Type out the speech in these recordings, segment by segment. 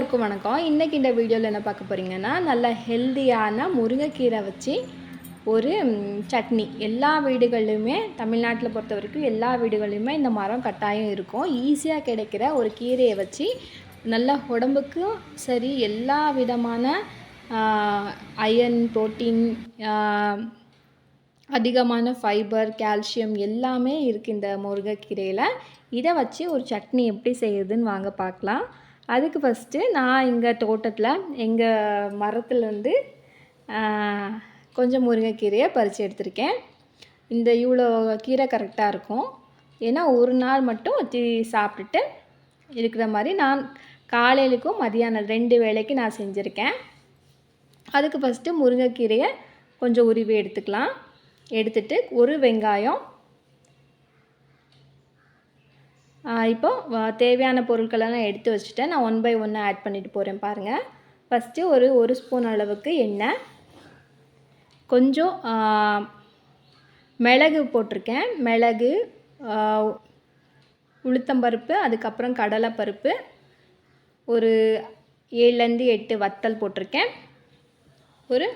எல்லோருக்கும் வணக்கம். இன்றைக்கி இந்த வீடியோவில் என்ன பார்க்க போகிறீங்கன்னா நல்ல ஹெல்தியான முருங்கைக்கீரை வச்சு ஒரு சட்னி. எல்லா வீடுகள்லையுமே தமிழ்நாட்டில் பொறுத்த வரைக்கும் எல்லா வீடுகள்லையுமே இந்த மரம் கட்டாயம் இருக்கும். ஈஸியாக கிடைக்கிற ஒரு கீரையை வச்சு நல்ல உடம்புக்கும் சரி எல்லா விதமான அயன் புரோட்டீன் அதிகமான ஃபைபர் கால்சியம் எல்லாமே இருக்குது இந்த முருங்கைக்கீரையில். இதை வச்சு ஒரு சட்னி எப்படி செய்யுதுன்னு வாங்க பார்க்கலாம். அதுக்கு ஃபஸ்ட்டு நான் இங்கே தோட்டத்தில் எங்கள் மரத்துலேருந்து கொஞ்சம் முருங்கைக்கீரையை பறித்து எடுத்திருக்கேன். இந்த இவ்வளோ கீரை கரெக்டாக இருக்கும். ஏன்னா ஒரு நாள் மட்டும் வச்சு சாப்பிட்டுட்டு இருக்கிற மாதிரி நான் காலையிலுக்கும் மதியானம் ரெண்டு வேளைக்கு நான் செஞ்சுருக்கேன். அதுக்கு ஃபஸ்ட்டு முருங்கைக்கீரையை கொஞ்சம் உருவி எடுத்துக்கலாம். எடுத்துட்டு ஒரு வெங்காயம் இப்போது தேவையான பொருட்களெல்லாம் எடுத்து வச்சுட்டேன் நான் ஒன் பை ஒன்று ஆட் பண்ணிட்டு போகிறேன் பாருங்கள் ஃபஸ்ட்டு ஒரு ஒரு ஸ்பூன் அளவுக்கு எண்ணெய். கொஞ்சம் மிளகு போட்டிருக்கேன். மிளகு உளுத்தம்பருப்பு அதுக்கப்புறம் கடலைப்பருப்பு ஒரு ஏழுலேருந்து எட்டு வத்தல் போட்டிருக்கேன். ஒரு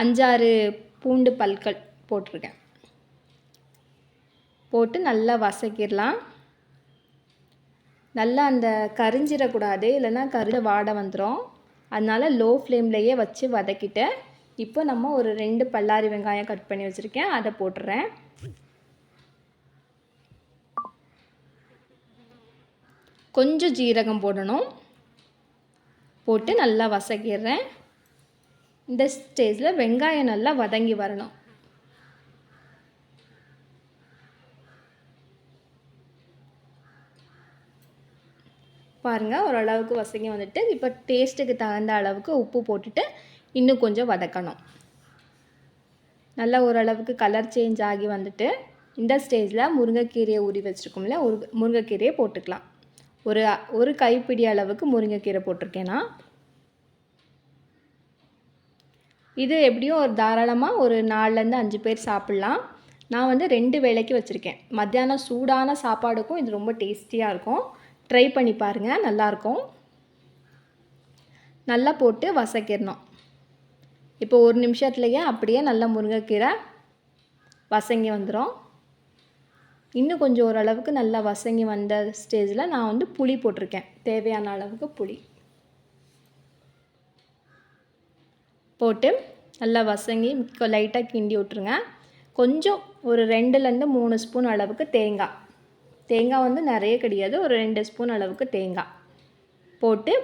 அஞ்சாறு பூண்டு பல்கள் போட்டிருக்கேன். போட்டு நல்லா வசக்கிடலாம் நல்லா அந்த கரிஞ்சிடக்கூடாது இல்லைன்னா கருத வாடை வந்துடும் அதனால லோ ஃப்ளேம்லேயே வச்சு வதக்கிட்டு இப்போ நம்ம ஒரு ரெண்டு பல்லாரி வெங்காயம் கட் பண்ணி வச்சுருக்கேன். அதை போட்டுறேன். கொஞ்சம் ஜீரகம் போடணும். போட்டு நல்லா வசக்கிடுறேன். இந்த ஸ்டேஜில் வெங்காயம் நல்லா வதங்கி வரணும். பாருங்கள் ஓரளவுக்கு வசங்கி வந்துட்டு இப்போ டேஸ்ட்டுக்கு தகுந்த அளவுக்கு உப்பு போட்டுட்டு இன்னும் கொஞ்சம் வதக்கணும். நல்லா ஓரளவுக்கு கலர் சேஞ்ச் ஆகி வந்துட்டு இந்த ஸ்டேஜில் முருங்கைக்கீரையை உரி வச்சுருக்கோம்ல ஒரு முருங்கைக்கீரையை போட்டுக்கலாம். ஒரு ஒரு கைப்பிடி அளவுக்கு முருங்கைக்கீரை போட்டிருக்கேன்? இது எப்படியும் ஒரு தாராளமாக ஒரு நாலுலேருந்து அஞ்சு பேர் சாப்பிட்லாம். நான் வந்து ரெண்டு வேளைக்கு வச்சுருக்கேன். மத்தியானம் சூடான சாப்பாடுக்கும் இது ரொம்ப டேஸ்டியாக இருக்கும். ட்ரை பண்ணி பாருங்கள் நல்லாயிருக்கும் நல்லா போட்டு வசக்கிடணும். இப்போ ஒரு நிமிஷத்துலையே அப்படியே நல்லா முருங்கைக்கீரை வசங்கி வந்துடும் இன்னும் கொஞ்சம் ஓரளவுக்கு நல்லா வசங்கி வந்த ஸ்டேஜில் நான் வந்து புளி போட்டிருக்கேன். தேவையான அளவுக்கு புளி. போட்டு நல்லா வசங்கி லைட்டாக கிண்டி விட்ருங்க கொஞ்சம் ஒரு ரெண்டுலேருந்து மூணு ஸ்பூன் அளவுக்கு தேங்காய். தேங்காய் வந்து நிறைய கிடையாது. ஒரு ரெண்டு ஸ்பூன் அளவுக்கு தேங்காய் போட்டு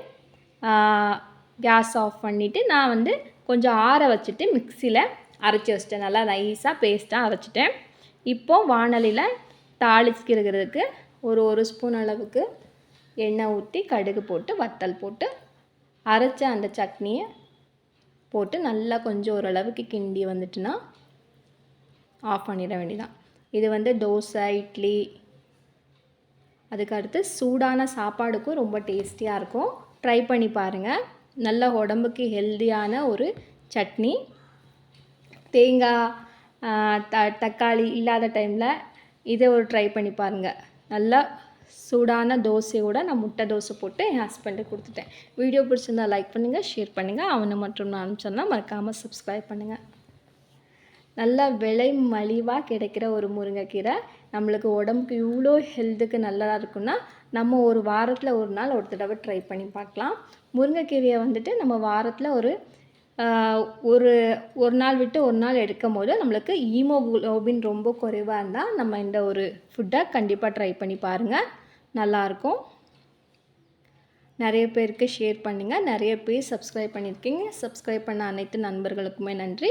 கேஸ் ஆஃப் பண்ணிவிட்டு நான் வந்து கொஞ்சம் ஆற வச்சுட்டு மிக்சியில் அரைச்சி வச்சிட்டேன். நல்லா நைஸாக பேஸ்ட்டாக அரைச்சிட்டேன். இப்போ வாணலியில் தாளிச்சிக்கிறதுக்கு ஒரு ஒரு ஸ்பூன் அளவுக்கு எண்ணெய் ஊற்றி கடுகு போட்டு வத்தல் போட்டு அரைச்ச அந்த சட்னியை போட்டு நல்லா கொஞ்சம் ஓரளவுக்கு கிண்டி வந்துட்டுனா ஆஃப் பண்ணிட வேண்டியதான் இது வந்து தோசை இட்லி அதுக்கு அடுத்து சூடான சாப்பாடுக்கும் ரொம்ப டேஸ்டியாக இருக்கும். ட்ரை பண்ணி பாருங்கள் நல்ல உடம்புக்கு ஹெல்தியான ஒரு சட்னி. தேங்காய் த தக்காளி இல்லாத டைமில் இதை ஒரு ட்ரை பண்ணி பாருங்கள் நல்லா சூடான தோசையோட நான் முட்டை தோசை போட்டு என் ஹஸ்பண்டுக்கு கொடுத்துட்டேன். வீடியோ பிடிச்சிருந்தா லைக் பண்ணுங்கள் ஷேர் பண்ணுங்கள் அவனை மற்றும் நான் சொன்னால் மறக்காமல் சப்ஸ்கிரைப் பண்ணுங்கள் நல்ல விலை மலிவாக கிடைக்கிற ஒரு முருங்கைக்கீரை. நம்மளுக்கு உடம்புக்கு இவ்வளோ ஹெல்த்துக்கு நல்லதாக இருக்குன்னா நம்ம ஒரு வாரத்தில் ஒரு நாள் ஒரு தடவை ட்ரை பண்ணி பார்க்கலாம். முருங்கைக்கீரையை வந்துட்டு நம்ம வாரத்தில் ஒரு ஒரு ஒரு நாள் விட்டு ஒரு நாள் எடுக்கும் போது நம்மளுக்கு ஈமோகுளோபின் ரொம்ப குறைவாக இருந்தால் நம்ம இந்த ஒரு ஃபுட்டை கண்டிப்பாக ட்ரை பண்ணி பாருங்கள் நல்லாயிருக்கும் நிறைய பேருக்கு ஷேர் பண்ணுங்கள் நிறைய பேர் சப்ஸ்கிரைப் பண்ணியிருக்கீங்க சப்ஸ்கிரைப் பண்ண அனைத்து நண்பர்களுக்குமே நன்றி.